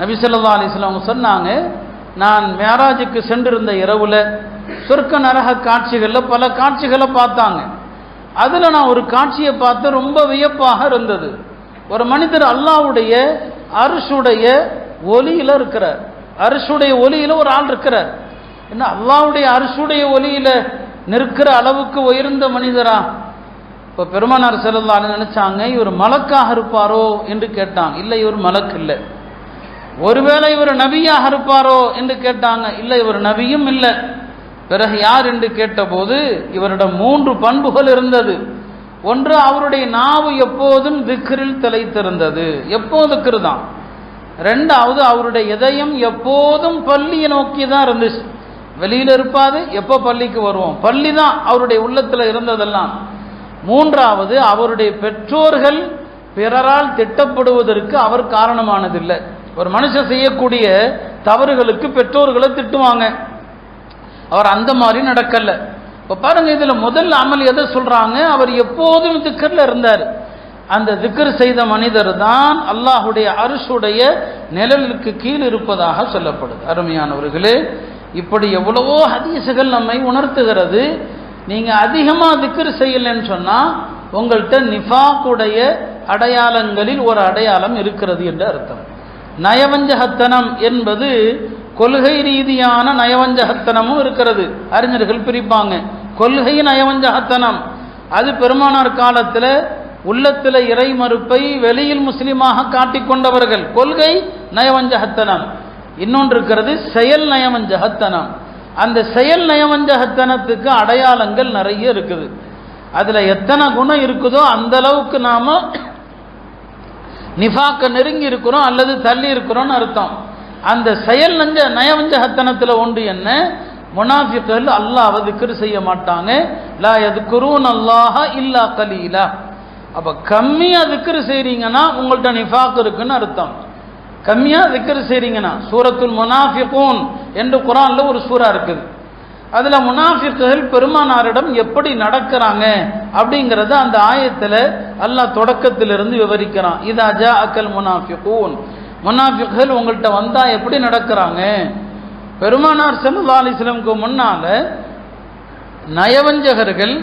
நபிசல்லா அலிஸ்லாம் அவங்க சொன்னாங்க நான் மேராஜுக்கு சென்றிருந்த இரவில் சொர்க்க நரக காட்சிகளில் பல காட்சிகளை பார்த்தாங்க. அதில் நான் ஒரு காட்சியை பார்த்து ரொம்ப வியப்பாக இருந்தது. ஒரு மனிதர் அல்லாவுடைய அரிசுடைய ஒலியில் இருக்கிறார். அரிசுடைய ஒலியில் ஒரு ஆள் இருக்கிறார். என்ன அல்லாவுடைய அரிசுடைய ஒலியில் நிற்கிற அளவுக்கு உயர்ந்த மனிதரா? இப்போ பெருமானார் செல்லலான்னு நினச்சாங்க இவர் மலக்காக இருப்பாரோ என்று கேட்டாங்க. இல்லை இவர் மலக்கு இல்லை. ஒருவேளை இவர் நபியாக இருப்பாரோ என்று கேட்டாங்க. இல்லை இவர் நபியும் இல்லை. பிறகு யார் என்று கேட்டபோது இவரிடம் மூன்று பண்புகள் இருந்தது. ஒன்று அவருடைய நாவு எப்போதும் திக்ரில் திளைத்திருந்தது. எப்போது திக்ரு தான்? ரெண்டாவது அவருடைய இதயம் எப்போதும் பள்ளியை நோக்கி தான் இருந்துச்சு. வெளியில் இருப்பாது எப்போ பள்ளிக்கு வருவோம்? பள்ளி தான் அவருடைய உள்ளத்தில் இருந்ததெல்லாம். மூன்றாவது அவருடைய பெற்றோர்கள் பிறரால் திட்டப்படுவதற்கு அவர் காரணமானதில்லை. ஒரு மனுஷன் செய்யக்கூடிய தவறுகளுக்கு பெற்றோர்களை திட்டுவாங்க. அவர் அந்த மாதிரி நடக்கல. இப்போ பாருங்க இதில் முதல் அமல் எதை சொல்கிறாங்க அவர் எப்போதும் திக்கரில் இருந்தார். அந்த திக்கர் செய்த மனிதர் தான் அல்லாஹுடைய அரிசுடைய நிழலுக்கு கீழ் இருப்பதாக சொல்லப்படுது. அருமையானவர்களே இப்படி எவ்வளவோ ஹதீசுகள் நம்மை உணர்த்துகிறது. நீங்கள் அதிகமாக திக்கர் செய்யலைன்னு சொன்னால் உங்கள்கிட்ட நிஃபாக்குடைய அடையாளங்களில் ஒரு அடையாளம் இருக்கிறது என்று அர்த்தம். நயவஞ்சகத்தனம் என்பது கொள்கை ரீதியான நயவஞ்சகத்தனமும் இருக்கிறது. அறிஞர்கள் பிரிப்பாங்க. கொள்கை நயவஞ்சகத்தனம். அது பெருமானார் காலத்தில் உள்ளத்தில் இறை மறுப்பை வெளியில் முஸ்லீமாக காட்டிக்கொண்டவர்கள் கொள்கை நயவஞ்சகத்தனம். இன்னொன்று இருக்கிறது செயல் நயவஞ்சகத்தனம். அந்த செயல் நயவஞ்சகத்தனத்துக்கு அடையாளங்கள் நிறைய இருக்குது. அதில் எத்தனை குணம் இருக்குதோ அந்த அளவுக்கு நாம் நிஃபாக்க நெருங்கி இருக்கிறோம் அல்லது தள்ளி இருக்கிறோம்னு அர்த்தம். அந்த செயல் நஞ்ச நயவஞ்சகத்தனத்தில் ஒன்று என்ன? முனாஃபிக்கள் அல்லாஹ் திக்ரு செய்ய மாட்டாங்க. லா எதுக்குருன் அல்லாஹ இல்லா கலீலா. அப்போ கம்மியாக திக்ரு செய்கிறீங்கன்னா உங்கள்ட்ட நிஃபாக் இருக்குன்னு அர்த்தம். கம்மியாக திக்ரு செய்கிறீங்கன்னா சூரத்துல் முனாஃபிகூன் என்று குரான்ல ஒரு சூறா இருக்குது. அதில் முனாஃபிக்குகள் பெருமானாரிடம் எப்படி நடக்கிறாங்க அப்படிங்கிறத அந்த ஆயத்தில் அல்லாஹ் தொடக்கத்திலிருந்து விவரிக்கிறான். இதா ஜா அக்கல் முனாஃபிகூன். முனாஃபிகள் உங்கள்கிட்ட வந்தால் எப்படி நடக்கிறாங்க? பெருமானார் செல்லா அலிஸ்லமுக்கு முன்னால நயவஞ்சகர்கள்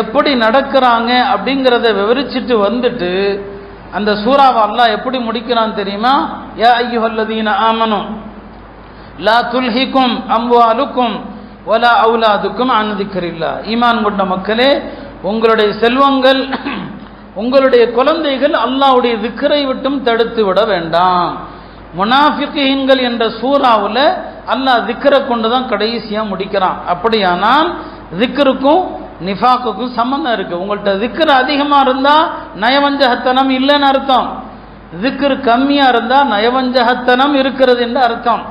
எப்படி நடக்கிறாங்க அப்படிங்கிறத விவரிச்சுட்டு வந்துட்டு அந்த சூறாவை அல்லாஹ் எப்படி முடிக்கிறான் தெரியுமா? யா ஐயுஹல்லதீன ஆமனும் லா துல்ஹிக்கும் அம்வாலுக்கும் ஒலா அவுலாதுக்கும் அனுதிக்கரில்லா ஈமான் கொண்ட மக்களே உங்களுடைய செல்வங்கள் உங்களுடைய குழந்தைகள் அல்லாவுடைய திக்கரை விட்டும் தடுத்து விட வேண்டாம். முனாஃபிகீன்கள் என்ற சூறாவில் அல்லாஹ் திக்கரை கொண்டு தான் கடைசியாக முடிக்கிறான். அப்படியானால் திக்கருக்கும் நிஃபாக்குக்கும் சம்மந்தம் இருக்குது உங்கள்கிட்ட திக்கர் அதிகமாக இருந்தால் நயவஞ்சகத்தனம் இல்லைன்னு அர்த்தம். திக்கர் கம்மியாக இருந்தால் நயவஞ்சகத்தனம் இருக்கிறது என்று அர்த்தம்.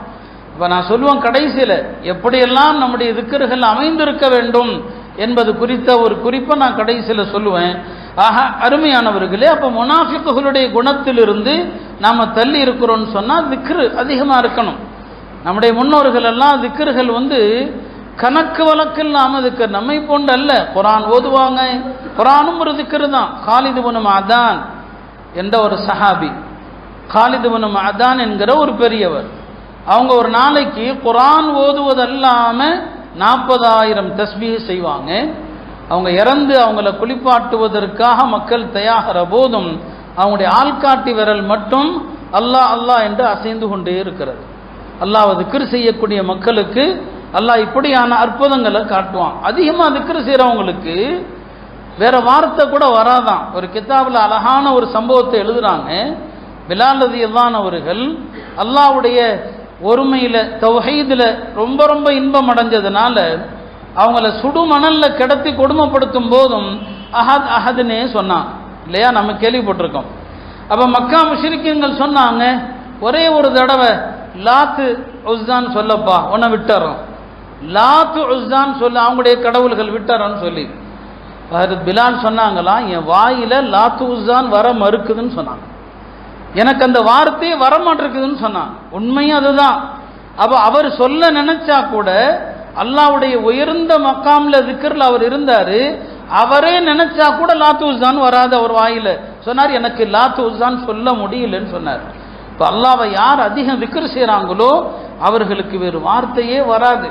இப்போ நான் சொல்லுவேன் கடைசியில் எப்படியெல்லாம் நம்முடைய திக்கர்கள் அமைந்திருக்க வேண்டும் என்பது குறித்த ஒரு குறிப்பை நான் கடைசியில் சொல்லுவேன். ஆக அருமையானவர்களே அப்போ முனாஃபிக்குகளுடைய குணத்திலிருந்து நாம் தள்ளி இருக்கிறோம்னு சொன்னால் திக்ரு அதிகமாக இருக்கணும். நம்முடைய முன்னோர்கள் எல்லாம் திக்கர்கள் வந்து கணக்கு வழக்கு இல்லாமல் திக்கர் நம்மை போன்று அல்ல. குரான் ஓதுவாங்க. குரானும் ஒரு திக்கரு தான். காலிது பனும் அதான் என்ற ஒரு சஹாபி. காலிது பனும் அதான் என்கிற ஒரு பெரியவர். அவங்க ஒரு நாளைக்கு குரான் ஓதுவதல்லாமல் நாற்பதாயிரம் தஸ்பீ செய்வாங்க. அவங்க இறந்து அவங்கள குளிப்பாட்டுவதற்காக மக்கள் தயாகிற போதும் அவங்களுடைய ஆள்காட்டி விரல் மட்டும் அல்லாஹ் அல்லாஹ் என்று அசைந்து கொண்டே இருக்கிறது. அல்லாஹ் திக்ரு செய்யக்கூடிய மக்களுக்கு அல்லாஹ் இப்படியான அற்புதங்களை காட்டுவான். அதிகமாக திக்ரு செய்கிறவங்களுக்கு வேற வார்த்தை கூட வராதான். ஒரு கித்தாபில் அழகான ஒரு சம்பவத்தை எழுதுறாங்க. பிலாலதி அவர்கள் அல்லாவுடைய ஒருமையில் தௌஹீதில் ரொம்ப ரொம்ப இன்பம் அடைஞ்சதுனால அவங்கள சுடு மணலில் கிடத்தி கொடுமைப்படுத்தும் போதும் அஹத் அஹதுன்னே சொன்னான். இல்லையா? நம்ம கேள்விப்பட்டிருக்கோம். அப்போ மக்கா முஷிரிக்கங்கள் சொன்னாங்க ஒரே ஒரு தடவை லாத்து உஸ்தான் சொல்லப்பா உன்னை விட்டுறோம். லாத்து உஸ்தான் சொல்ல அவங்களுடைய கடவுள்கள் விட்டுறோன்னு சொல்லி. பிலால் சொன்னாங்களாம் என் வாயில் லாத்து உஸ்தான் வர மறுக்குதுன்னு சொன்னாங்க. எனக்கு அந்த வார்த்தையே வரமாட்டிருக்குதுன்னு சொன்னான் உண்மையும் அதுதான். அப்போ அவர் சொல்ல நினைச்சா கூட அல்லாவுடைய உயர்ந்த மக்காம்ல திக்கர்ல அவர் இருந்தாரு அவரே நினைச்சா கூட லாத்து உஸ்தான் வராது அவர் வாயில. சொன்னார் எனக்கு லாத்து உஸ்தான் சொல்ல முடியலன்னு சொன்னார். இப்போ அல்லாவை யார் அதிகம் விக்கிர செய்கிறாங்களோ அவர்களுக்கு வேறு வார்த்தையே வராது.